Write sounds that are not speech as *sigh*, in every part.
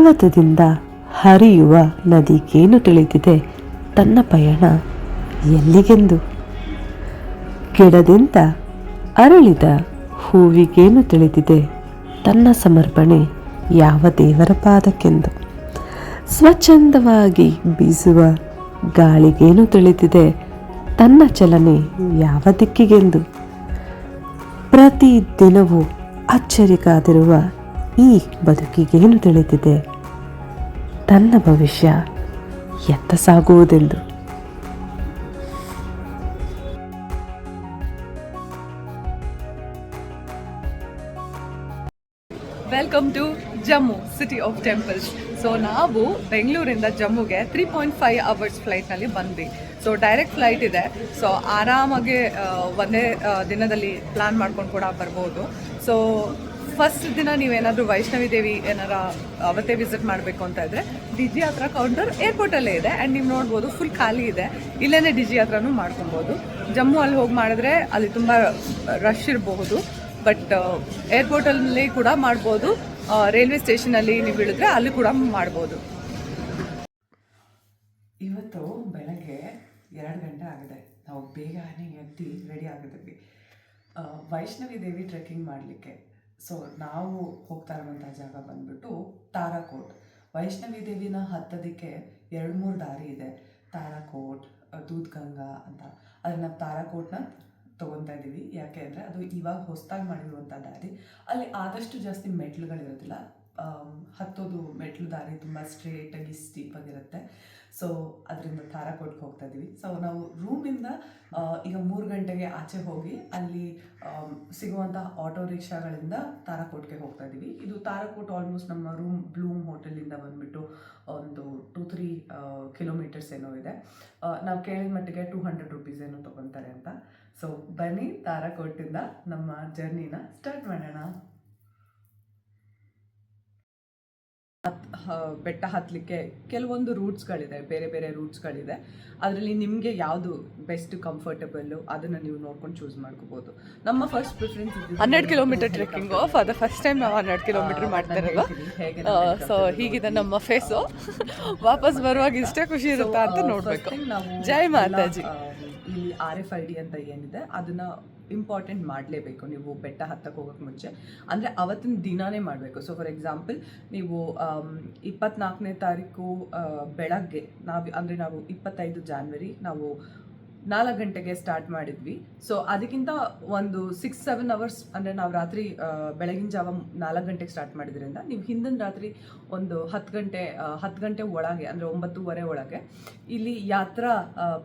ಪರ್ವತದಿಂದ ಹರಿಯುವ ನದಿಗೇನು ತಿಳಿದಿದೆ? ತನ್ನ ಪಯಣ ಎಲ್ಲಿಗೆಂದು? ಗಿಡದಿಂದ ಅರಳಿದ ಹೂವಿಗೇನು ತಿಳಿದಿದೆ? ತನ್ನ ಸಮರ್ಪಣೆ ಯಾವ ದೇವರ ಪಾದಕ್ಕೆಂದು? ಸ್ವಚ್ಛಂದವಾಗಿ ಬೀಸುವ ಗಾಳಿಗೇನು ತಿಳಿದಿದೆ? ತನ್ನ ಚಲನೆ ಯಾವ ದಿಕ್ಕಿಗೆಂದು? ಪ್ರತಿ ದಿನವೂ ಅಚ್ಚರಿ ಕಾದಿರುವ ಈ ಬದುಕಿಗೇನು ತಿಳಿದಿದೆ? ತನ್ನ ಭವಿಷ್ಯ ಎತ್ತ ಸಾಗುವುದೆಂದು welcome to Jammu city of temples so ನಾವು ಬೆಂಗಳೂರಿಂದ ಜಮ್ಮುಗೆ ತ್ರೀ ಪಾಯಿಂಟ್ ಫೈವ್ ಅವರ್ಸ್ ಫ್ಲೈಟ್ನಲ್ಲಿ ಬಂದ್ವಿ. ಸೊ ಡೈರೆಕ್ಟ್ ಫ್ಲೈಟ್ ಇದೆ. ಸೊ ಆರಾಮಾಗಿ ಒಂದೇ ದಿನದಲ್ಲಿ ಪ್ಲ್ಯಾನ್ ಮಾಡ್ಕೊಂಡು ಕೂಡ ಬರ್ಬೋದು. ಸೊ ಫಸ್ಟ್ ದಿನ ನೀವೇನಾದರೂ ವೈಷ್ಣವಿ ದೇವಿ ಏನಾರ ಅವತ್ತೇ ವಿಸಿಟ್ ಮಾಡಬೇಕು ಅಂತ ಇದ್ರೆ ಡಿಜಿ ಹತ್ರ ಕೌಂಟರ್ ಏರ್ಪೋರ್ಟಲ್ಲೇ ಇದೆ ಆ್ಯಂಡ್ ನೀವು ನೋಡ್ಬೋದು ಫುಲ್ ಖಾಲಿ ಇದೆ. ಇಲ್ಲೇ ಡಿಜಿ ಹತ್ರನೂ ಮಾಡ್ಕೊಬೋದು. ಜಮ್ಮು ಅಲ್ಲಿ ಹೋಗಿ ಮಾಡಿದ್ರೆ ಅಲ್ಲಿ ತುಂಬ ರಶ್ ಇರಬಹುದು ಬಟ್ ಏರ್ಪೋರ್ಟಲ್ಲಿ ಕೂಡ ಮಾಡ್ಬೋದು. ರೈಲ್ವೆ ಸ್ಟೇಷನಲ್ಲಿ ನೀವು ಇಳಿದ್ರೆ ಅಲ್ಲಿ ಕೂಡ ಮಾಡ್ಬೋದು. ಇವತ್ತು ಬೆಳಗ್ಗೆ ಎರಡು ಗಂಟೆ ಆಗಿದೆ. ನಾವು ಬೇಗನೆ ಎದ್ದು ರೆಡಿ ಆಗಿದ್ವಿ ವೈಷ್ಣವಿ ದೇವಿ ಟ್ರೆಕ್ಕಿಂಗ್ ಮಾಡಲಿಕ್ಕೆ. ಸೊ ನಾವು ಹೋಗ್ತಾ ಇರುವಂಥ ಜಾಗ ಬಂದ್ಬಿಟ್ಟು ತಾರಾಕೋಟ್. ವೈಷ್ಣವಿ ದೇವಿನ ಹತ್ತೋದಕ್ಕೆ ಎರಡು ಮೂರು ದಾರಿ ಇದೆ. ತಾರಾಕೋಟ್, ದೂದ್ಗಂಗಾ ಅಂತ. ಆದರೆ ನಾವು ತಾರಾಕೋಟ್ನ ತೊಗೊತಾ ಇದ್ದೀವಿ. ಯಾಕೆ ಅಂದರೆ ಅದು ಇವಾಗ ಹೊಸದಾಗಿ ಮಾಡಿರುವಂಥ ದಾರಿ. ಅಲ್ಲಿ ಆದಷ್ಟು ಜಾಸ್ತಿ ಮೆಟ್ಲುಗಳಿರೋದಿಲ್ಲ. ಹತ್ತೋದು ಮೆಟ್ಲು ದಾರಿ ತುಂಬ ಸ್ಟ್ರೇಟಾಗಿ ಸ್ಟೀಪಾಗಿರುತ್ತೆ ಸೊ ಅದರಿಂದ ತಾರಾಕೋಟ್ಗೆ ಹೋಗ್ತಾ ಇದ್ದೀವಿ ಸೊ ನಾವು ರೂಮಿಂದ ಈಗ ಮೂರು ಗಂಟೆಗೆ ಆಚೆ ಹೋಗಿ ಅಲ್ಲಿ ಸಿಗುವಂಥ ಆಟೋ ರಿಕ್ಷಾಗಳಿಂದ ತಾರಾಕೋಟ್ಗೆ ಹೋಗ್ತಾ ಇದ್ದೀವಿ ಇದು ತಾರಾಕೋಟ್ ಆಲ್ಮೋಸ್ಟ್ ನಮ್ಮ ರೂಮ್ ಬ್ಲೂಮ್ ಹೋಟೆಲಿಂದ ಬಂದುಬಿಟ್ಟು ಒಂದು ಟೂ ತ್ರೀ ಕಿಲೋಮೀಟರ್ಸ್ ಏನೋ ಇದೆ. ನಾವು ಕೇಳಿದ ಮಟ್ಟಿಗೆ ಟೂ ಹಂಡ್ರೆಡ್ ರುಪೀಸ್ ಏನೋ ತೊಗೊತಾರೆ ಅಂತ. ಸೊ ಬನ್ನಿ ತಾರಾಕೋಟಿಂದ ನಮ್ಮ ಜರ್ನಿನ ಸ್ಟಾರ್ಟ್ ಮಾಡೋಣ. ಹತ್ ಬೆಟ್ಟ ಹತ್ತಲಿಕ್ಕೆ ಕೆಲವೊಂದು ರೂಟ್ಸ್ಗಳಿದೆ ಬೇರೆ ಬೇರೆ ರೂಟ್ಸ್ಗಳಿದೆ. ಅದರಲ್ಲಿ ನಿಮಗೆ ಯಾವುದು ಬೆಸ್ಟ್ ಕಂಫರ್ಟಬಲ್ ಅದನ್ನು ನೀವು ನೋಡ್ಕೊಂಡು ಚೂಸ್ ಮಾಡ್ಕೋಬೋದು. ನಮ್ಮ ಫಸ್ಟ್ ಪ್ರಿಫರೆನ್ಸ್ ಹನ್ನೆರಡು kilometre trekking for the first time ನಾವು ಹನ್ನೆರಡು ಕಿಲೋಮೀಟರ್ ಮಾಡ್ತಾ ಇರೋದು. ಸೊ ಹೀಗಿದೆ ನಮ್ಮ ಫೇಸು *laughs* ವಾಪಸ್ ಬರುವಾಗ ಇಷ್ಟೇ ಖುಷಿ ಇರುತ್ತಾ ಅಂತ ನೋಡಬೇಕು. ಜೈ ಮಾತಾಜಿ. ಇಲ್ಲಿ ಆರ್ ಎಫ್ ಐ ಡಿ ಅಂತ ಏನಿದೆ, ಅದನ್ನ ಇಂಪಾರ್ಟೆಂಟ್ ಮಾಡಲೇಬೇಕು. ನೀವು ಬೆಟ್ಟ ಹತ್ತಕ್ಕೆ ಹೋಗೋಕೆ ಮುಂಚೆ. ಅಂದರೆ ಅವತ್ತಿನ ದಿನಾನೇ ಮಾಡಬೇಕು. ಸೊ ಫಾರ್ ಎಕ್ಸಾಂಪಲ್ ನೀವು ಇಪ್ಪತ್ನಾಲ್ಕನೇ ತಾರೀಕು ಬೆಳಗ್ಗೆ ನಾವು, ಅಂದರೆ ನಾವು ಇಪ್ಪತ್ತೈದು ಜಾನ್ವರಿ ನಾವು ನಾಲ್ಕು ಗಂಟೆಗೆ ಸ್ಟಾರ್ಟ್ ಮಾಡಿದ್ವಿ. ಸೊ ಅದಕ್ಕಿಂತ ಒಂದು ಸಿಕ್ಸ್ ಸೆವೆನ್ ಅವರ್ಸ್ ಅಂದರೆ ನಾವು ರಾತ್ರಿ ಬೆಳಗಿನ ಜಾವ ನಾಲ್ಕು ಗಂಟೆಗೆ ಸ್ಟಾರ್ಟ್ ಮಾಡಿದ್ರಿಂದ ನೀವು ಹಿಂದಿನ ರಾತ್ರಿ ಒಂದು ಹತ್ತು ಗಂಟೆ ಹತ್ತು ಗಂಟೆ ಒಳಗೆ ಅಂದರೆ ಒಂಬತ್ತೂವರೆ ಒಳಗೆ ಇಲ್ಲಿ ಯಾತ್ರಾ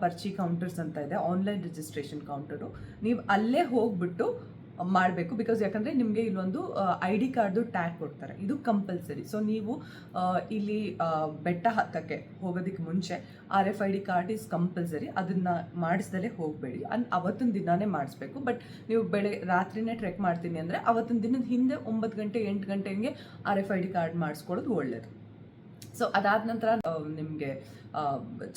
ಪರ್ಚಿ ಕೌಂಟರ್ಸ್ ಅಂತ ಇದೆ ಆನ್ಲೈನ್ ರಿಜಿಸ್ಟ್ರೇಷನ್ ಕೌಂಟರು ನೀವು ಅಲ್ಲೇ ಹೋಗ್ಬಿಟ್ಟು ಮಾಡಬೇಕು ಬಿಕಾಸ್ ಯಾಕಂದರೆ ನಿಮಗೆ ಇಲ್ಲೊಂದು ಐ ಡಿ ಕಾರ್ಡ್ದು ಟ್ಯಾಗ್ ಕೊಡ್ತಾರೆ. ಇದು ಕಂಪಲ್ಸರಿ ಸೊ ನೀವು ಇಲ್ಲಿ ಬೆಟ್ಟ ಹತ್ತಕ್ಕೆ ಹೋಗೋದಕ್ಕೆ ಮುಂಚೆ R F I D card is compulsory ಅದನ್ನು ಮಾಡಿಸ್ದಲೇ ಹೋಗಬೇಡಿ. ಅನ್, ಅವತ್ತಿನ ದಿನಾನೇ ಮಾಡಿಸ್ಬೇಕು. ಬಟ್ ನೀವು ಬೆಳೆ, ರಾತ್ರಿನೇ ಟ್ರೆಕ್ ಮಾಡ್ತೀನಿ ಅಂದರೆ ಅವತ್ತಿನ ದಿನದ ಹಿಂದೆ ಒಂಬತ್ತು ಗಂಟೆ, ಎಂಟು ಗಂಟೆ ಹಿಂಗೆ R F I D card ಮಾಡಿಸ್ಕೊಳ್ಳೋದು ಒಳ್ಳೆಯದು ಸೊ ಅದಾದ ನಂತರ ನಿಮಗೆ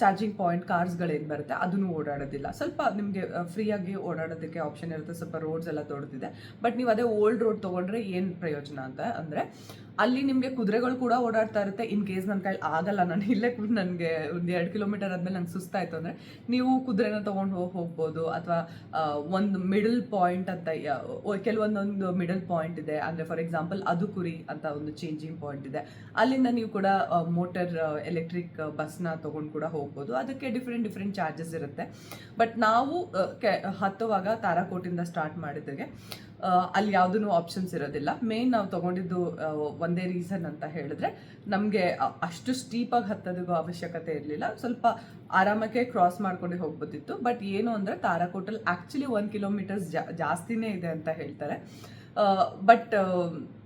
ಚಾರ್ಜಿಂಗ್ ಪಾಯಿಂಟ್ ಕಾರ್ಸ್ಗಳೇನು ಬರುತ್ತೆ, ಅದನ್ನು ಓಡಾಡೋದಿಲ್ಲ. ಸ್ವಲ್ಪ ನಿಮಗೆ ಫ್ರೀಯಾಗಿ ಓಡಾಡೋದಕ್ಕೆ ಆಪ್ಷನ್ ಇರುತ್ತೆ, ಸ್ವಲ್ಪ ರೋಡ್ಸ್ ಎಲ್ಲ ದೊಡ್ಡದಿದೆ ಬಟ್ ನೀವು ಅದೇ ಓಲ್ಡ್ ರೋಡ್ ತೊಗೊಂಡ್ರೆ ಏನು ಪ್ರಯೋಜನ ಅಂತ ಅಂದರೆ, ಅಲ್ಲಿ ನಿಮಗೆ ಕುದುರೆಗಳು ಕೂಡ ಓಡಾಡ್ತಾ ಇರುತ್ತೆ. ಇನ್ ಕೇಸ್ ನನ್ನ ಕೈಲಿ ಆಗಲ್ಲ, ನಾನು ಇಲ್ಲೇ ಕೂಡ ನನಗೆ ಒಂದು ಎರಡು ಕಿಲೋಮೀಟರ್ ಆದಮೇಲೆ ನಂಗೆ ಸುಸ್ತಾಯಿತು ಅಂದರೆ, ನೀವು ಕುದುರೆನ ತೊಗೊಂಡು ಹೋಗಿ ಹೋಗ್ಬೋದು. ಅಥವಾ ಒಂದು ಮಿಡಲ್ ಪಾಯಿಂಟ್ ಅಂತ ಕೆಲವೊಂದೊಂದು ಮಿಡಲ್ ಪಾಯಿಂಟ್ ಇದೆ. ಅಂದರೆ ಫಾರ್ ಎಕ್ಸಾಂಪಲ್ ಅದು ಕುರಿ ಅಂತ ಒಂದು ಚೇಂಜಿಂಗ್ ಪಾಯಿಂಟ್ ಇದೆ. ಅಲ್ಲಿಂದ ನೀವು ಕೂಡ ಮೋಟರ್ ಎಲೆಕ್ಟ್ರಿಕ್ ಬಸ್ನ ತೊಗೊಂಡು ಕೂಡ ಹೋಗ್ಬೋದು. ಅದಕ್ಕೆ ಡಿಫ್ರೆಂಟ್ ಡಿಫ್ರೆಂಟ್ ಚಾರ್ಜಸ್ ಇರುತ್ತೆ. ಬಟ್ ನಾವು ಕೆ, ಹತ್ತುವಾಗ ತಾರಾಕೋಟಿಂದ ಸ್ಟಾರ್ಟ್ ಮಾಡಿದಾಗೆ ಅಲ್ಲಿ ಯಾವುದೂ ಆಪ್ಷನ್ಸ್ ಇರೋದಿಲ್ಲ. ಮೇನ್ ನಾವು ತೊಗೊಂಡಿದ್ದು ಒಂದೇ ರೀಸನ್ ಅಂತ ಹೇಳಿದ್ರೆ, ನಮಗೆ ಅಷ್ಟು ಸ್ಟೀಪಾಗಿ ಹತ್ತೋದಕ್ಕೂ ಅವಶ್ಯಕತೆ ಇರಲಿಲ್ಲ. ಸ್ವಲ್ಪ ಆರಾಮಕ್ಕೆ ಕ್ರಾಸ್ ಮಾಡ್ಕೊಂಡೇ ಹೋಗ್ಬೋದಿತ್ತು. ಬಟ್ ಏನು ಅಂದರೆ ತಾರಾಕೋಟಲ್ಲಿ ಆ್ಯಕ್ಚುಲಿ ಒನ್ ಕಿಲೋಮೀಟರ್ಸ್ ಜಾಸ್ತಿನೇ ಇದೆ ಅಂತ ಹೇಳ್ತಾರೆ. ಬಟ್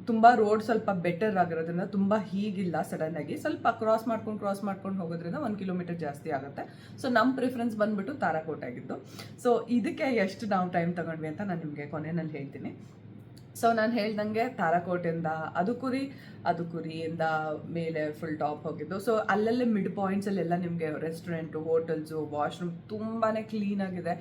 ತುಂಬ ರೋಡ್ ಸ್ವಲ್ಪ ಬೆಟರ್ ಆಗಿರೋದ್ರಿಂದ ತುಂಬ ಹೀಗಿಲ್ಲ ಸಡನ್ ಆಗಿ. ಸ್ವಲ್ಪ ಕ್ರಾಸ್ ಮಾಡ್ಕೊಂಡು ಕ್ರಾಸ್ ಮಾಡ್ಕೊಂಡು ಹೋಗೋದ್ರಿಂದ ಒಂದು ಕಿಲೋಮೀಟರ್ ಜಾಸ್ತಿ ಆಗುತ್ತೆ. ಸೊ ನಮ್ಮ ಪ್ರಿಫರೆನ್ಸ್ ಬಂದ್ಬಿಟ್ಟು ತಾರಾಕೋಟ್ ಆಗಿತ್ತು ಸೊ ಇದಕ್ಕೆ ಎಷ್ಟು ನಾವು ಟೈಮ್ ತಗೊಂಡ್ವಿ ಅಂತ ನಾನು ನಿಮಗೆ ಕೊನೆಯಲ್ಲಿ ಹೇಳ್ತೀನಿ. ಸೊ ನಾನು ಹೇಳ್ದಂಗೆ ತಾರಾಕೋಟಿಂದ ಅದು ಕುರಿ ಅದು ಕುರಿಯಿಂದ ಮೇಲೆ ಫುಲ್ ಟಾಪ್ ಹೋಗಿದ್ದು. ಸೊ ಅಲ್ಲಲ್ಲೇ ಮಿಡ್ ಪಾಯಿಂಟ್ಸಲ್ಲೆಲ್ಲ ನಿಮಗೆ ರೆಸ್ಟೋರೆಂಟು ಹೋಟೆಲ್ಸು ವಾಶ್ರೂಮ್ ತುಂಬಾ ಕ್ಲೀನಾಗಿದೆ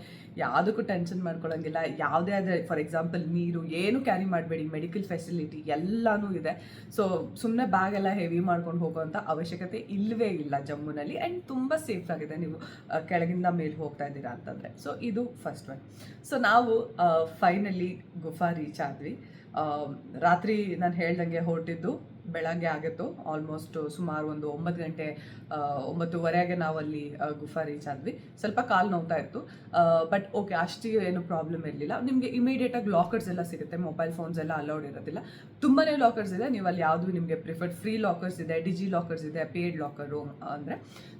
ಯಾವುದಕ್ಕೂ ಟೆನ್ಷನ್ ಮಾಡ್ಕೊಳ್ಳೋಂಗಿಲ್ಲ ಯಾವುದೇ ಆದರೆ ಫಾರ್ ಎಕ್ಸಾಂಪಲ್ ನೀರು ಏನು ಕ್ಯಾರಿ ಮಾಡಬೇಡಿ ಮೆಡಿಕಲ್ ಫೆಸಿಲಿಟಿ ಎಲ್ಲನೂ ಇದೆ. ಸೊ ಸುಮ್ಮನೆ ಬ್ಯಾಗ್ ಎಲ್ಲ ಹೆವಿ ಮಾಡ್ಕೊಂಡು ಹೋಗೋವಂಥ ಅವಶ್ಯಕತೆ ಇಲ್ಲವೇ ಇಲ್ಲ ಜಮ್ಮುನಲ್ಲಿ ಆ್ಯಂಡ್ ತುಂಬ ಸೇಫ್ ಆಗಿದೆ ನೀವು ಕೆಳಗಿಂದ ಮೇಲೆ ಹೋಗ್ತಾ ಇದ್ದೀರಾ ಅಂತಂದರೆ. ಸೊ ಇದು ಫಸ್ಟ್ ಒನ್ ಸೊ ನಾವು ಫೈನಲಿ ಗುಫಾ ರೀಚ್ ಆದ್ವಿ. ರಾತ್ರಿ ನಾನು ಹೇಳ್ದಂಗೆ ಹೊರಟಿದ್ದು. ಬೆಳಗ್ಗೆ ಆಗಿತ್ತು ಆಲ್ಮೋಸ್ಟ್ ಸುಮಾರು ಒಂದು ಒಂಬತ್ತು ಗಂಟೆ ಒಂಬತ್ತುವರೆಗೆ ನಾವು ಅಲ್ಲಿ ಗುಫಾ ರೀಚ್ ಆದ್ವಿ. ಸ್ವಲ್ಪ ಕಾಲು ನೋವ್ತಾ ಇತ್ತು. ಬಟ್ ಓಕೆ ಅಷ್ಟು ಏನು ಪ್ರಾಬ್ಲಮ್ ಇರಲಿಲ್ಲ. ನಿಮಗೆ ಇಮಿಡಿಯೇಟಾಗಿ ಲಾಕರ್ಸ್ ಎಲ್ಲ ಸಿಗುತ್ತೆ. ಮೊಬೈಲ್ ಫೋನ್ಸ್ ಎಲ್ಲ ಅಲೌಡ್ ಇರೋದಿಲ್ಲ. ತುಂಬಾ ಲಾಕರ್ಸ್ ಇದೆ. ನೀವು ಅಲ್ಲಿ ಯಾವುದು ನಿಮಗೆ ಪ್ರಿಫರ್ಡ್ ಫ್ರೀ ಲಾಕರ್ಸ್ ಇದೆ ಡಿಜಿ ಲಾಕರ್ಸ್ ಇದೆ ಪೇಯ್ಡ್ ಲಾಕರು ಅಂದರೆ.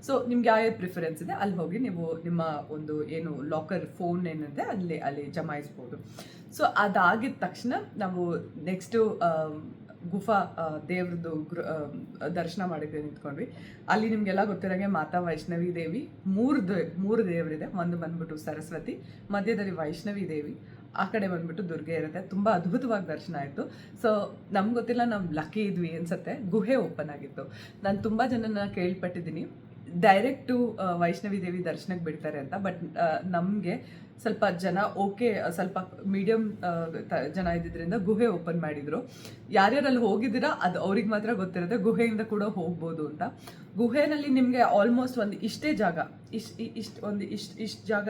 ಸೊ ನಿಮ್ಗೆ ಯಾವ ಪ್ರಿಫರೆನ್ಸ್ ಇದೆ ಅಲ್ಲಿ ಹೋಗಿ ನೀವು ನಿಮ್ಮ ಒಂದು ಏನು ಲಾಕರ್ ಫೋನ್ ಏನಿದೆ ಅಲ್ಲಿ ಅಲ್ಲಿ ಜಮಾಯಿಸ್ಬೋದು. ಸೊ ಅದಾಗಿದ ತಕ್ಷಣ ನಾವು ನೆಕ್ಸ್ಟು ಗುಫಾ ದೇವ್ರದ್ದು ಗೃ ದರ್ಶನ ಮಾಡಿದ್ವಿ ನಿಂತ್ಕೊಂಡ್ವಿ. ಅಲ್ಲಿ ನಿಮಗೆಲ್ಲ ಗೊತ್ತಿರೋಂಗೆ ಮಾತಾ ವೈಷ್ಣವಿ ದೇವಿ, ಮೂರು ದೇ, ಮೂರು ದೇವರಿದೆ. ಒಂದು ಬಂದ್ಬಿಟ್ಟು ಸರಸ್ವತಿ, ಮಧ್ಯದಲ್ಲಿ ವೈಷ್ಣವಿ ದೇವಿ, ಆ ಕಡೆ ಬಂದ್ಬಿಟ್ಟು ದುರ್ಗೆ ಇರುತ್ತೆ. ತುಂಬ ಅದ್ಭುತವಾಗಿ ದರ್ಶನ ಆಯಿತು. ಸೊ ನಮ್ಗೆ ಗೊತ್ತಿಲ್ಲ, ನಾವು ಲಕ್ಕಿ ಇದ್ವಿ ಅನ್ಸುತ್ತೆ. ಗುಹೆ ಓಪನ್ ಆಗಿತ್ತು. ನಾನು ತುಂಬ ಜನನ ಕೇಳ್ಪಟ್ಟಿದ್ದೀನಿ. ಡೈರೆಕ್ಟು ವೈಷ್ಣವಿ ದೇವಿ ದರ್ಶನಕ್ಕೆ ಬಿಡ್ತಾರೆ ಅಂತ. ಬಟ್ ನಮಗೆ ಸ್ವಲ್ಪ ಜನ ಓಕೆ, ಸ್ವಲ್ಪ ಮೀಡಿಯಮ್ ಜನ ಇದ್ದಿದ್ರಿಂದ ಗುಹೆ ಓಪನ್ ಮಾಡಿದ್ರು. ಯಾರ್ಯಾರಲ್ಲಿ ಹೋಗಿದ್ದೀರಾ ಅದು ಅವ್ರಿಗೆ ಮಾತ್ರ ಗೊತ್ತಿರುತ್ತೆ, ಗುಹೆಯಿಂದ ಕೂಡ ಹೋಗ್ಬೋದು ಅಂತ. ಗುಹೆನಲ್ಲಿ ನಿಮಗೆ ಆಲ್ಮೋಸ್ಟ್ ಒಂದು ಇಷ್ಟೇ ಜಾಗ ಇಷ್ಟು ಇಷ್ಟು, ಒಂದು ಇಷ್ಟು ಇಷ್ಟು ಜಾಗ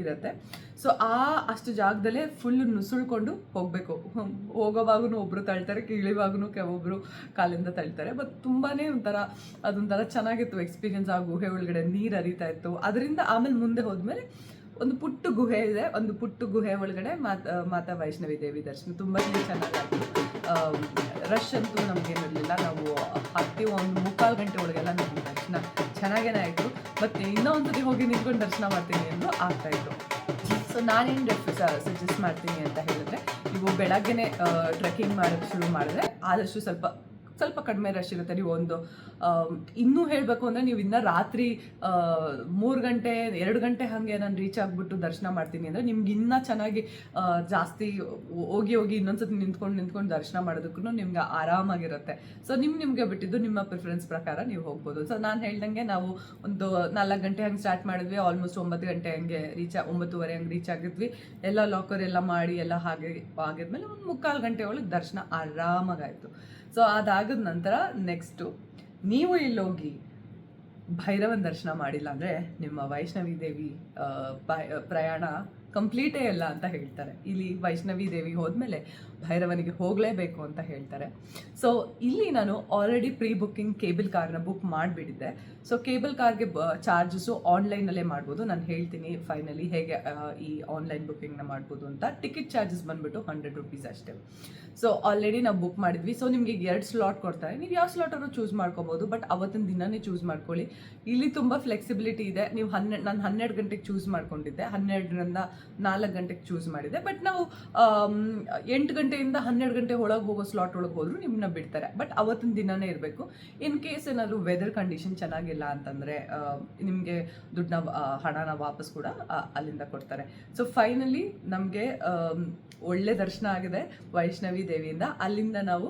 ಇರುತ್ತೆ. ಸೊ ಆ ಅಷ್ಟು ಜಾಗದಲ್ಲೇ ಫುಲ್ ನುಸುಳ್ಕೊಂಡು ಹೋಗಬೇಕು. ಹೋಗೋವಾಗೂ ಒಬ್ಬರು ತಳ್ತಾರೆ ಕೀಳಿವಾಗೂ ಒಬ್ರು ಕಾಲಿಂದ ತಳ್ತಾರೆ. ಬಟ್ ತುಂಬಾ ಒಂಥರ, ಅದೊಂಥರ ಚೆನ್ನಾಗಿತ್ತು ಎಕ್ಸ್ಪೀರಿಯನ್ಸ್ ಆ ಗುಹೆ ಒಳಗಡೆ ನೀರು ಹರಿತಾ ಇತ್ತು. ಅದರಿಂದ ಆಮೇಲೆ ಮುಂದೆ ಹೋದ್ಮೇಲೆ ಒಂದು ಪುಟ್ಟು ಗುಹೆ ಇದೆ, ಒಂದು ಪುಟ್ಟು ಗುಹೆ ಒಳಗಡೆ ಮಾತಾ ಮಾತಾ ವೈಷ್ಣವಿ ದೇವಿ ದರ್ಶನ. ತುಂಬಾ ಚೆನ್ನಾಗಿ ರಶ್ ಅಂತೂ ನಮಗೇನಿರಲಿಲ್ಲ ನಾವು ಹತ್ತಿ ಒಂದು ಮುಕ್ಕಾಲು ಗಂಟೆ ಒಳಗೆಲ್ಲ ನಮಗೆ ದರ್ಶನ ಚೆನ್ನಾಗೇನೆ ಆಯಿತು. ಮತ್ತು ಇನ್ನೊಂದು ಒಂದ್ಸತಿ ಹೋಗಿ ನಿಂತ್ಕೊಂಡು ದರ್ಶನ ಮಾಡ್ತೀನಿ ಎಂದು ಆಗ್ತಾಯಿತ್ತು ಸೊ ನಾನೇನು ಸಜೆಸ್ಟ್ ಮಾಡ್ತೀನಿ ಅಂತ ಹೇಳಿದ್ರೆ ನೀವು ಬೆಳಗ್ಗೆನೆ ಟ್ರೆಕ್ಕಿಂಗ್ ಮಾಡೋಕ್ಕೆ ಶುರು ಮಾಡಿದ್ರೆ ಆದಷ್ಟು ಸ್ವಲ್ಪ ಸ್ವಲ್ಪ ಕಡಿಮೆ ರಶ್ ಇರುತ್ತೆ ನೀವು ಒಂದು ಇನ್ನೂ ಹೇಳಬೇಕು ಅಂದರೆ ನೀವು ಇನ್ನೂ ರಾತ್ರಿ ಮೂರು ಗಂಟೆ, ಎರಡು ಗಂಟೆ ಹಾಗೆ ನಾನು ರೀಚ್ ಆಗಿಬಿಟ್ಟು ದರ್ಶನ ಮಾಡ್ತೀನಿ ಅಂದರೆ ನಿಮ್ಗೆ ಇನ್ನೂ ಚೆನ್ನಾಗಿ ಜಾಸ್ತಿ ಹೋಗಿ ಹೋಗಿ ಇನ್ನೊಂದ್ಸತಿ ನಿಂತ್ಕೊಂಡು ನಿಂತ್ಕೊಂಡು ದರ್ಶನ ಮಾಡೋದಕ್ಕೂ ನಿಮ್ಗೆ ಆರಾಮಾಗಿರುತ್ತೆ. ಸೊ ನಿಮ್ಮ ನಿಮಗೆ ಬಿಟ್ಟಿದ್ದು ನಿಮ್ಮ ಪ್ರಿಫರೆನ್ಸ್ ಪ್ರಕಾರ ನೀವು ಹೋಗ್ಬೋದು. ಸೊ ನಾನು ಹೇಳ್ದಂಗೆ ನಾವು ಒಂದು ನಾಲ್ಕು ಗಂಟೆ ಹಂಗೆ ಸ್ಟಾರ್ಟ್ ಮಾಡಿದ್ವಿ ಆಲ್ಮೋಸ್ಟ್ ಒಂಬತ್ತು ಗಂಟೆ ಹಂಗೆ ರೀಚ್ ಒಂಬತ್ತುವರೆ ಹಂಗೆ ರೀಚ್ ಆಗಿದ್ವಿ. ಎಲ್ಲ ಲಾಕರ್ ಎಲ್ಲ ಮಾಡಿ ಎಲ್ಲ ಹಾಗೆ ಆಗಿದ್ಮೇಲೆ ಒಂದು ಮುಕ್ಕಾಲು ಗಂಟೆ ಒಳಗೆ ದರ್ಶನ ಆರಾಮಾಗಾಯಿತು. ಸೊ ಅದಾಗದ ನಂತರ ನೆಕ್ಸ್ಟು ನೀವು ಇಲ್ಲೋಗಿ ಭೈರವನ ದರ್ಶನ ಮಾಡಿಲ್ಲ ಅಂದರೆ ನಿಮ್ಮ ವೈಷ್ಣವಿ ದೇವಿ ಪ್ರಯಾಣ ಕಂಪ್ಲೀಟೇ ಅಲ್ಲ ಅಂತ ಹೇಳ್ತಾರೆ. ಇಲ್ಲಿ ವೈಷ್ಣವಿ ದೇವಿ ಹೋದ್ಮೇಲೆ ಭೈರವನಿಗೆ ಹೋಗಲೇಬೇಕು ಅಂತ ಹೇಳ್ತಾರೆ. ಸೊ ಇಲ್ಲಿ ನಾನು ಆಲ್ರೆಡಿ ಪ್ರೀ ಬುಕ್ಕಿಂಗ್ ಕೇಬಲ್ ಕಾರ್ನ ಬುಕ್ ಮಾಡಿಬಿಟ್ಟಿದ್ದೆ. ಸೊ ಕೇಬಲ್ ಕಾರ್ಗೆ ಬ ಚಾರ್ಜಸ್ಸು ಆನ್ಲೈನಲ್ಲೇ ಮಾಡ್ಬೋದು. ನಾನು ಹೇಳ್ತೀನಿ ಫೈನಲಿ ಹೇಗೆ ಈ ಆನ್ಲೈನ್ ಬುಕ್ಕಿಂಗ್ನ ಮಾಡ್ಬೋದು ಅಂತ. ಟಿಕೆಟ್ ಚಾರ್ಜಸ್ ಬಂದ್ಬಿಟ್ಟು ಹಂಡ್ರೆಡ್ ರುಪೀಸ್ ಅಷ್ಟೇ. ಸೊ ಆಲ್ರೆಡಿ ನಾವು ಬುಕ್ ಮಾಡಿದ್ವಿ. ಸೊ ನಿಮಗೆ ಎರಡು ಸ್ಲಾಟ್ ಕೊಡ್ತಾರೆ. ನೀವು ಯಾವ ಸ್ಲಾಟ್ ಅವರು ಚೂಸ್ ಮಾಡ್ಕೋಬೋದು ಬಟ್ ಅವತ್ತಿನ ದಿನನೇ ಚೂಸ್ ಮಾಡ್ಕೊಳ್ಳಿ. ಇಲ್ಲಿ ತುಂಬ ಫ್ಲೆಕ್ಸಿಬಿಲಿಟಿ ಇದೆ. ನೀವು ಹನ್ನೆರಡು ನಾನು ಹನ್ನೆರಡು ಗಂಟೆಗೆ ಚೂಸ್ ಮಾಡ್ಕೊಂಡಿದ್ದೆ. ಹನ್ನೆರಡರಿಂದ ನಾಲ್ಕು ಗಂಟೆಗೆ ಚೂಸ್ ಮಾಡಿದೆ. ಬಟ್ ನಾವು ಎಂಟು ಗಂಟೆಯಿಂದ ಹನ್ನೆರಡು ಗಂಟೆ ಒಳಗೆ ಹೋಗೋ ಸ್ಲಾಟ್ ಒಳಗೆ ಹೋದ್ರು ನಿಮ್ಮನ್ನ ಬಿಡ್ತಾರೆ. ಬಟ್ ಅವತ್ತಿನ ದಿನನೇ ಇರಬೇಕು. ಇನ್ ಕೇಸ್ ಏನಾದರೂ ವೆದರ್ ಕಂಡೀಷನ್ ಚೆನ್ನಾಗಿಲ್ಲ ಅಂತಂದರೆ ನಿಮಗೆ ದುಡ್ಡನ್ನ ಹಣನ ವಾಪಸ್ ಕೂಡ ಅಲ್ಲಿಂದ ಕೊಡ್ತಾರೆ. ಸೊ ಫೈನಲಿ ನಮಗೆ ಒಳ್ಳೆ ದರ್ಶನ ಆಗಿದೆ ವೈಷ್ಣವಿ ದೇವಿಯಿಂದ. ಅಲ್ಲಿಂದ ನಾವು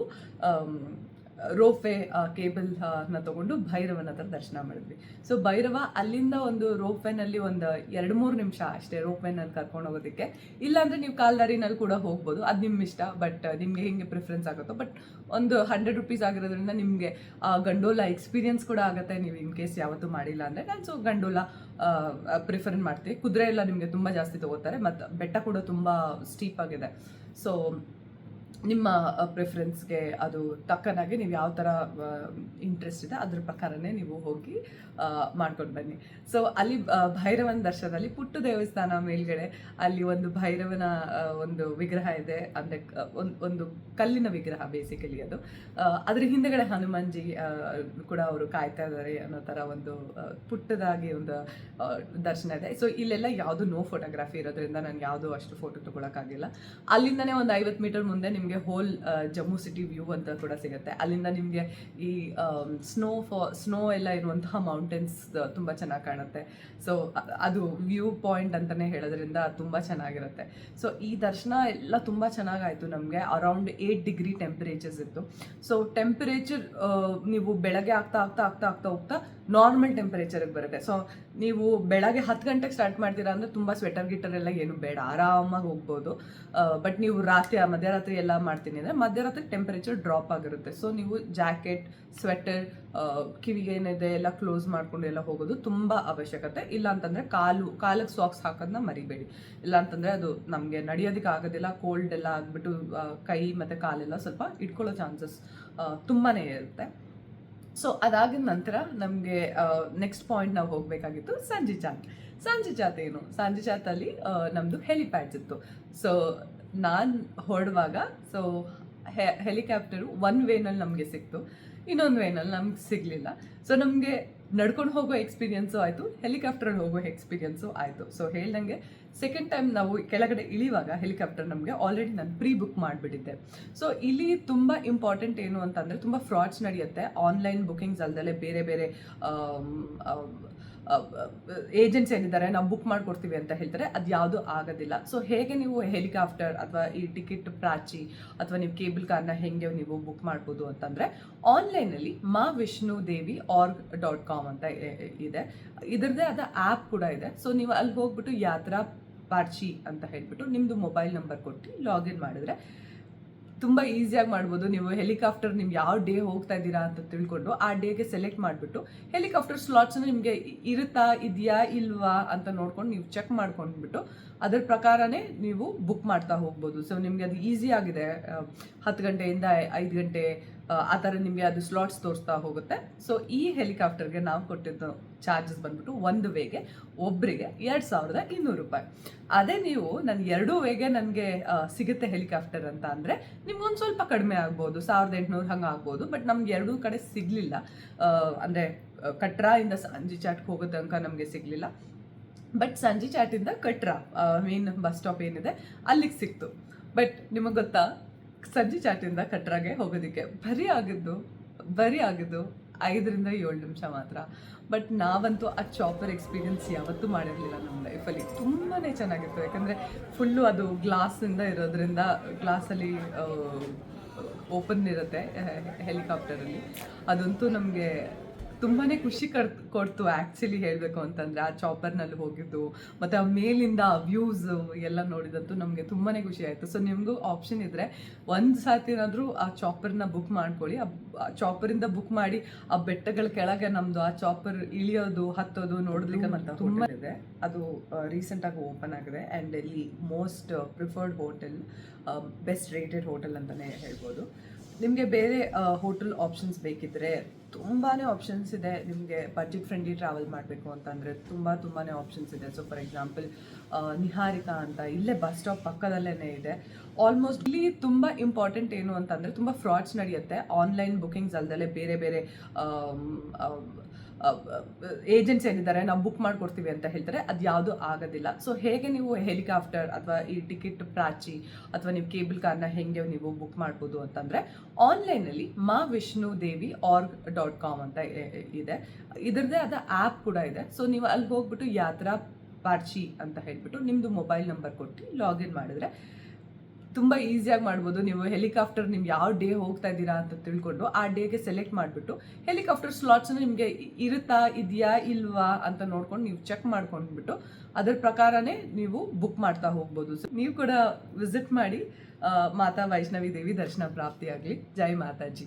ರೋಫೆ ಕೇಬಲ್ನ ತಗೊಂಡು ಭೈರವನ ಹತ್ರ ದರ್ಶನ ಮಾಡಿದ್ವಿ. ಸೊ ಭೈರವ ಅಲ್ಲಿಂದ ಒಂದು ರೋಪ್ವೇನಲ್ಲಿ ಒಂದು ಎರಡು ಮೂರು ನಿಮಿಷ ಅಷ್ಟೇ ರೋಪ್ವೇನಲ್ಲಿ ಕರ್ಕೊಂಡು ಹೋಗೋದಕ್ಕೆ. ಇಲ್ಲಾಂದ್ರೆ ನೀವು ಕಾಲ್ದಾರಿನಲ್ಲಿ ಕೂಡ ಹೋಗ್ಬೋದು. ಅದು ನಿಮ್ಮ ಇಷ್ಟ ಬಟ್ ನಿಮಗೆ ಹೆಂಗೆ ಪ್ರಿಫರೆನ್ಸ್ ಆಗುತ್ತೋ. ಬಟ್ ಒಂದು ಹಂಡ್ರೆಡ್ ರುಪೀಸ್ ಆಗಿರೋದ್ರಿಂದ ನಿಮಗೆ ಗಂಡೋಲ ಎಕ್ಸ್ಪೀರಿಯನ್ಸ್ ಕೂಡ ಆಗುತ್ತೆ. ನೀವು ಇನ್ ಕೇಸ್ ಯಾವತ್ತೂ ಮಾಡಿಲ್ಲ ಅಂದರೆ ನಾನು ಸೊ ಗಂಡೋಲ ಪ್ರಿಫರ್ ಮಾಡ್ತೀವಿ. ಕುದುರೆ ಎಲ್ಲ ನಿಮಗೆ ತುಂಬ ಜಾಸ್ತಿ ತಗೋತಾರೆ, ಮತ್ತು ಬೆಟ್ಟ ಕೂಡ ತುಂಬ ಸ್ಟೀಪ್ ಆಗಿದೆ. ಸೊ ನಿಮ್ಮ ಪ್ರಿಫರೆನ್ಸ್ಗೆ ಅದು ತಕ್ಕನಾಗಿ ನೀವು ಯಾವ ಥರ ಇಂಟ್ರೆಸ್ಟ್ ಇದೆ ಅದ್ರ ಪ್ರಕಾರನೇ ನೀವು ಹೋಗಿ ಮಾಡ್ಕೊಂಡು ಬನ್ನಿ. ಸೊ ಅಲ್ಲಿ ಭೈರವನ ದರ್ಶನದಲ್ಲಿ ಪುಟ್ಟು ದೇವಸ್ಥಾನ ಮೇಲ್ಗಡೆ ಅಲ್ಲಿ ಒಂದು ಭೈರವನ ಒಂದು ವಿಗ್ರಹ ಇದೆ. ಅಂದರೆ ಒಂದು ಕಲ್ಲಿನ ವಿಗ್ರಹ ಬೇಸಿಕಲಿ ಅದು. ಅದ್ರ ಹಿಂದೆಗಡೆ ಹನುಮಾನ್ಜಿ ಕೂಡ ಅವರು ಕಾಯ್ತಾ ಇದ್ದಾರೆ ಅನ್ನೋ ಥರ ಒಂದು ಪುಟ್ಟದಾಗಿ ಒಂದು ದರ್ಶನ ಇದೆ. ಸೊ ಇಲ್ಲೆಲ್ಲ ಯಾವುದು ನೋ ಫೋಟೋಗ್ರಫಿ ಇರೋದ್ರಿಂದ ನನಗೆ ಯಾವುದು ಅಷ್ಟು ಫೋಟೋ ತೊಗೊಳಕ್ಕಾಗಿಲ್ಲ. ಅಲ್ಲಿಂದನೇ ಒಂದು ಐವತ್ತು ಮೀಟರ್ ಮುಂದೆ ನಿಮಗೆ ನಿಮಗೆ ಹೋಲ್ ಜಮ್ಮು ಸಿಟಿ ವ್ಯೂ ಅಂತ ಕೂಡ ಸಿಗುತ್ತೆ. ಅಲ್ಲಿಂದ ನಿಮಗೆ ಈ ಸ್ನೋ ಫಾ ಸ್ನೋ ಎಲ್ಲ ಇರುವಂತಹ ಮೌಂಟೇನ್ಸ್ ತುಂಬ ಚೆನ್ನಾಗಿ ಕಾಣುತ್ತೆ. ಸೊ ಅದು ವ್ಯೂ ಪಾಯಿಂಟ್ ಅಂತಲೇ ಹೇಳೋದ್ರಿಂದ ತುಂಬ ಚೆನ್ನಾಗಿರುತ್ತೆ. ಸೊ ಈ ದರ್ಶನ ಎಲ್ಲ ತುಂಬ ಚೆನ್ನಾಗಾಯಿತು ನಮಗೆ. ಅರೌಂಡ್ ಏಯ್ಟ್ ಡಿಗ್ರಿ ಟೆಂಪರೇಚರ್ಸ್ ಇತ್ತು. ಸೊ ಟೆಂಪರೇಚರ್ ನೀವು ಬೆಳಗ್ಗೆ ಆಗ್ತಾ ಆಗ್ತಾ ಆಗ್ತಾ ಆಗ್ತಾ ಹೋಗ್ತಾ ನಾರ್ಮಲ್ ಟೆಂಪರೇಚರಿಗೆ ಬರುತ್ತೆ. ಸೊ ನೀವು ಬೆಳಗ್ಗೆ ಹತ್ತು ಗಂಟೆಗೆ ಸ್ಟಾರ್ಟ್ ಮಾಡ್ತೀರಾ ಅಂದರೆ ತುಂಬ ಸ್ವೆಟರ್ ಗಿಟರ್ ಎಲ್ಲ ಏನು ಬೇಡ. ಆರಾಮಾಗಿ ಹೋಗ್ಬೋದು. ಬಟ್ ನೀವು ರಾತ್ರಿ ಮಧ್ಯರಾತ್ರಿ ಎಲ್ಲ ಮಾಡ್ತೀನಿ ಅಂದರೆ ಮಧ್ಯರಾತ್ರಿ ಟೆಂಪರೇಚರ್ ಡ್ರಾಪ್ ಆಗಿರುತ್ತೆ. ಸೊ ನೀವು ಜಾಕೆಟ್ ಸ್ವೆಟರ್ ಕಿವಿಗೆ ಏನಿದೆ ಎಲ್ಲ ಕ್ಲೋಸ್ ಮಾಡ್ಕೊಂಡು ಎಲ್ಲ ಹೋಗೋದು ತುಂಬ ಅವಶ್ಯಕತೆ. ಇಲ್ಲ ಅಂತಂದರೆ ಕಾಲು ಕಾಲಿಗೆ ಸಾಕ್ಸ್ ಹಾಕೋದನ್ನ ಮರಿಬೇಡಿ. ಇಲ್ಲ ಅಂತಂದರೆ ಅದು ನಮಗೆ ನಡೆಯೋದಕ್ಕೆ ಆಗೋದಿಲ್ಲ. ಕೋಲ್ಡ್ ಎಲ್ಲ ಆಗಿಬಿಟ್ಟು ಕೈ ಮತ್ತು ಕಾಲೆಲ್ಲ ಸ್ವಲ್ಪ ಇಟ್ಕೊಳ್ಳೋ ಚಾನ್ಸಸ್ ತುಂಬಾ ಇರುತ್ತೆ. ಸೊ ಅದಾಗಿದ ನಂತರ ನಮಗೆ ನೆಕ್ಸ್ಟ್ ಪಾಯಿಂಟ್ ನಾವು ಹೋಗಬೇಕಾಗಿತ್ತು ಸಂಜಿಚಾತ್ ಸಂಜಿಚಾತ್ ಏನು? ಸಂಜಿಚಾತಲ್ಲಿ ನಮ್ಮದು ಹೆಲಿಪ್ಯಾಡ್ಸ್ ಇತ್ತು. ಸೊ ನಾನು ಹೊರಡುವಾಗ ಸೊ ಹೆಲಿಕಾಪ್ಟರು ಒನ್ ವೇನಲ್ಲಿ ನಮಗೆ ಸಿಕ್ತು. ಇನ್ನೊಂದು ವೇನಲ್ಲಿ ನಮ್ಗೆ ಸಿಗಲಿಲ್ಲ. ಸೊ ನಮಗೆ ನಡ್ಕೊಂಡು ಹೋಗೋ ಎಕ್ಸ್ಪೀರಿಯೆನ್ಸು ಆಯಿತು ಹೆಲಿಕಾಪ್ಟ್ರಲ್ಲಿ ಹೋಗೋ ಎಕ್ಸ್ಪೀರಿಯನ್ಸು ಆಯಿತು. ಸೊ ಹೇಳ್ದಂಗೆ ಸೆಕೆಂಡ್ ಟೈಮ್ ನಾವು ಕೆಳಗಡೆ ಇಳಿಯುವಾಗ ಹೆಲಿಕಾಪ್ಟರ್ ನಮಗೆ ಆಲ್ರೆಡಿ ನಾನು ಪ್ರೀ ಬುಕ್ ಮಾಡಿಬಿಟ್ಟಿದ್ದೆ. ಸೊ ಇಲ್ಲಿ ತುಂಬ ಇಂಪಾರ್ಟೆಂಟ್ ಏನು ಅಂತಂದರೆ ತುಂಬ ಫ್ರಾಡ್ಸ್ ನಡೆಯುತ್ತೆ. ಆನ್ಲೈನ್ ಬುಕಿಂಗ್ಸ್ ಅಲ್ಲದೆ ಬೇರೆ ಬೇರೆ ಏಜೆಂಟ್ಸ್ ಏನಿದ್ದಾರೆ, ನಾವು ಬುಕ್ ಮಾಡಿಕೊಡ್ತೀವಿ ಅಂತ ಹೇಳ್ತಾರೆ. ಅದು ಯಾವುದು ಆಗೋದಿಲ್ಲ. ಸೊ ಹೇಗೆ ನೀವು ಹೆಲಿಕಾಪ್ಟರ್ ಅಥವಾ ಈ ಟಿಕೆಟ್ ಪ್ರಾಚಿ ಅಥವಾ ನೀವು ಕೇಬಲ್ ಕಾರ್ನ ಹೆಂಗೆ ನೀವು ಬುಕ್ ಮಾಡ್ಬೋದು ಅಂತಂದರೆ ಆನ್ಲೈನಲ್ಲಿ Maa Vishnu Devi org dot com ಅಂತ ಇದೆ. ಇದರದೇ ಆದ ಆ್ಯಪ್ ಕೂಡ ಇದೆ. ಸೊ ನೀವು ಅಲ್ಲಿ ಹೋಗ್ಬಿಟ್ಟು ಯಾತ್ರಾ ಪಾರ್ಚಿ ಅಂತ ಹೇಳಿಬಿಟ್ಟು ನಿಮ್ಮದು ಮೊಬೈಲ್ ನಂಬರ್ ಕೊಟ್ಟು ಲಾಗಿನ್ ಮಾಡಿದ್ರೆ ತುಂಬ ಈಸಿಯಾಗಿ ಮಾಡ್ಬೋದು. ನೀವು ಹೆಲಿಕಾಪ್ಟರ್ ನಿಮ್ಗೆ ಯಾವ ಡೇ ಹೋಗ್ತಾ ಇದ್ದೀರಾ ಅಂತ ತಿಳ್ಕೊಂಡು ಆ ಡೇಗೆ ಸೆಲೆಕ್ಟ್ ಮಾಡಿಬಿಟ್ಟು ಹೆಲಿಕಾಪ್ಟರ್ ಸ್ಲಾಟ್ಸ್ ನಿಮಗೆ ಇರುತ್ತಾ, ಇದೆಯಾ, ಇಲ್ವಾ ಅಂತ ನೋಡ್ಕೊಂಡು ನೀವು ಚೆಕ್ ಮಾಡ್ಕೊಂಡ್ಬಿಟ್ಟು ಅದ್ರ ಪ್ರಕಾರನೇ ನೀವು ಬುಕ್ ಮಾಡ್ತಾ ಹೋಗ್ಬೋದು. ಸೊ ನಿಮಗೆ ಅದು ಈಸಿ ಆಗಿದೆ. ಹತ್ತು ಗಂಟೆಯಿಂದ ಐದು ಗಂಟೆ ಆ, ಥರ ನಿಮಗೆ ಅದು ಸ್ಲಾಟ್ಸ್ ತೋರಿಸ್ತಾ ಹೋಗುತ್ತೆ. ಸೊ ಈ ಹೆಲಿಕಾಪ್ಟರ್ಗೆ ನಾವು ಕೊಟ್ಟಿದ್ದು ಚಾರ್ಜಸ್ ಬಂದ್ಬಿಟ್ಟು ಒಂದು ವೇಗೆ ಒಬ್ಬರಿಗೆ ಎರಡು ಸಾವಿರದ ಇನ್ನೂರು ರೂಪಾಯಿ. ಅದೇ ನೀವು ನನ್ನ ಎರಡೂ ವೇಗೆ ನನಗೆ ಸಿಗುತ್ತೆ ಹೆಲಿಕಾಪ್ಟರ್ ಅಂತ ಅಂದರೆ ನಿಮ್ಗೊಂದು ಸ್ವಲ್ಪ ಕಡಿಮೆ ಆಗ್ಬೋದು ಸಾವಿರದ ಎಂಟುನೂರು ಹಂಗೆ ಆಗ್ಬೋದು ಬಟ್ ನಮ್ಗೆ ಎರಡೂ ಕಡೆ ಸಿಗಲಿಲ್ಲ. ಅಂದರೆ ಕಟ್ರಾ ಇಂದ ಸಂಜಿ ಚಾಟ್ಗೆ ಹೋಗೋ ತನಕ ನಮಗೆ ಸಿಗಲಿಲ್ಲ. ಬಟ್ ಸಂಜೆ ಚಾಟಿಂದ ಕಟ್ರಾ ಮೇನ್ ಬಸ್ ಸ್ಟಾಪ್ ಏನಿದೆ ಅಲ್ಲಿಗೆ ಸಿಕ್ತು. ಬಟ್ ನಿಮಗೆ ಗೊತ್ತಾ ಸಂಜೆ ಚಾಟಿಂದ ಕಟ್ರಾಗೆ ಹೋಗೋದಕ್ಕೆ ಬರೀ ಆಗಿದ್ದು ಬರೀ ಆಗಿದ್ದು ಐದರಿಂದ ಏಳು ನಿಮಿಷ ಮಾತ್ರ. ಬಟ್ ನಾವಂತೂ ಆ ಚಾಪರ್ ಎಕ್ಸ್ಪೀರಿಯನ್ಸ್ ಯಾವತ್ತೂ ಮಾಡಿರಲಿಲ್ಲ ನಮ್ಮ ಲೈಫಲ್ಲಿ. ತುಂಬಾ ಚೆನ್ನಾಗಿತ್ತು. ಯಾಕಂದರೆ ಫುಲ್ಲು ಅದು ಗ್ಲಾಸಿಂದ ಇರೋದ್ರಿಂದ ಗ್ಲಾಸಲ್ಲಿ ಓಪನ್ ಇರುತ್ತೆ ಹೆಲಿಕಾಪ್ಟರಲ್ಲಿ. ಅದಂತೂ ನಮಗೆ ತುಂಬಾ ಖುಷಿ ಕಡ್ ಕೊಡ್ತು ಆ್ಯಕ್ಚುಲಿ ಹೇಳಬೇಕು ಅಂತಂದರೆ ಆ ಚಾಪರ್ನಲ್ಲಿ ಹೋಗಿದ್ದು ಮತ್ತು ಆ ಮೇಲಿಂದ ವ್ಯೂಸ್ ಎಲ್ಲ ನೋಡಿದಂತೂ ನಮಗೆ ತುಂಬಾ ಖುಷಿ ಆಯಿತು. ಸೊ ನಿಮಗೂ ಆಪ್ಷನ್ ಇದ್ದರೆ ಒಂದು ಸಾತಿನಾದರೂ ಆ ಚಾಪರ್ನ ಬುಕ್ ಮಾಡ್ಕೊಳ್ಳಿ. ಆ ಚಾಪರಿಂದ ಬುಕ್ ಮಾಡಿ ಆ ಬೆಟ್ಟಗಳ ಕೆಳಗೆ ನಮ್ಮದು ಆ ಚಾಪರ್ ಇಳಿಯೋದು ಹತ್ತೋದು ನೋಡಲಿಕ್ಕೆ ಮತ್ತೆ ತುಂಬ ಇದೆ. ಅದು ರೀಸೆಂಟಾಗಿ ಓಪನ್ ಆಗಿದೆ ಆ್ಯಂಡ್ ಇಲ್ಲಿ most preferred hotel best rated hotel ಅಂತಲೇ ಹೇಳ್ಬೋದು. ನಿಮಗೆ ಬೇರೆ ಹೋಟೆಲ್ ಆಪ್ಷನ್ಸ್ ಬೇಕಿದ್ದರೆ ತುಂಬಾ ಆಪ್ಷನ್ಸ್ ಇದೆ ನಿಮಗೆ ಬಜೆಟ್ ಫ್ರೆಂಡ್ಲಿ ಟ್ರಾವೆಲ್ ಮಾಡಬೇಕು ಅಂತಂದರೆ ತುಂಬ ತುಂಬಾ ಆಪ್ಷನ್ಸ್ ಇದೆ. ಸೊ ಫಾರ್ ಎಕ್ಸಾಂಪಲ್ ನಿಹಾರಿಕಾ ಅಂತ ಇಲ್ಲೇ ಬಸ್ ಸ್ಟಾಪ್ ಪಕ್ಕದಲ್ಲೇ ಇದೆ. ಆಲ್ಮೋಸ್ಟ್ ಇಲ್ಲಿ ತುಂಬ ಇಂಪಾರ್ಟೆಂಟ್ ಏನು ಅಂತಂದರೆ ತುಂಬ ಫ್ರಾಡ್ಸ್ ನಡೆಯುತ್ತೆ. ಆನ್ಲೈನ್ ಬುಕಿಂಗ್ಸ್ ಅಲ್ದಲೆ ಬೇರೆ ಬೇರೆ ಏಜೆಂಟ್ಸ್ ಏನಿದ್ದಾರೆ, ನಾವು ಬುಕ್ ಮಾಡಿಕೊಡ್ತೀವಿ ಅಂತ ಹೇಳ್ತಾರೆ, ಅದು ಯಾವುದು ಆಗೋದಿಲ್ಲ. ಸೊ ಹೇಗೆ ನೀವು ಹೆಲಿಕಾಪ್ಟರ್ ಅಥವಾ ಈ ಟಿಕೆಟ್ ಪ್ರಾಚಿ ಅಥವಾ ನೀವು ಕೇಬಲ್ ಕಾರ್ನ ಹೆಂಗೆ ನೀವು ಬುಕ್ ಮಾಡ್ಬೋದು ಅಂತಂದರೆ ಆನ್ಲೈನಲ್ಲಿ Maa Vishnu Devi org dot com ಅಂತ ಇದೆ. ಇದರದೇ ಆದ ಆ್ಯಪ್ ಕೂಡ ಇದೆ. ಸೊ ನೀವು ಅಲ್ಲಿ ಹೋಗ್ಬಿಟ್ಟು ಯಾತ್ರಾ ಪಾರ್ಚಿ ಅಂತ ಹೇಳ್ಬಿಟ್ಟು ನಿಮ್ಮದು ಮೊಬೈಲ್ ನಂಬರ್ ಕೊಟ್ಟು ಲಾಗಿನ್ ಮಾಡಿದ್ರೆ ತುಂಬ ಈಸಿಯಾಗಿ ಮಾಡ್ಬೋದು. ನೀವು ಹೆಲಿಕಾಪ್ಟರ್ ನಿಮ್ಗೆ ಯಾವ ಡೇ ಹೋಗ್ತಾ ಇದ್ದೀರಾ ಅಂತ ತಿಳ್ಕೊಂಡು ಆ ಡೇಗೆ ಸೆಲೆಕ್ಟ್ ಮಾಡಿಬಿಟ್ಟು ಹೆಲಿಕಾಪ್ಟರ್ ಸ್ಲಾಟ್ಸ್ನ ನಿಮಗೆ ಇರುತ್ತಾ, ಇದೆಯಾ, ಇಲ್ವಾ ಅಂತ ನೋಡ್ಕೊಂಡು ನೀವು ಚೆಕ್ ಮಾಡ್ಕೊಂಡ್ಬಿಟ್ಟು ಅದ್ರ ಪ್ರಕಾರನೇ ನೀವು ಬುಕ್ ಮಾಡ್ತಾ ಹೋಗ್ಬೋದು. ನೀವು ಕೂಡ ವಿಸಿಟ್ ಮಾಡಿ ಮಾತಾ ವೈಷ್ಣವಿ ದೇವಿ ದರ್ಶನ ಪ್ರಾಪ್ತಿಯಾಗಲಿ. ಜೈ ಮಾತಾಜಿ.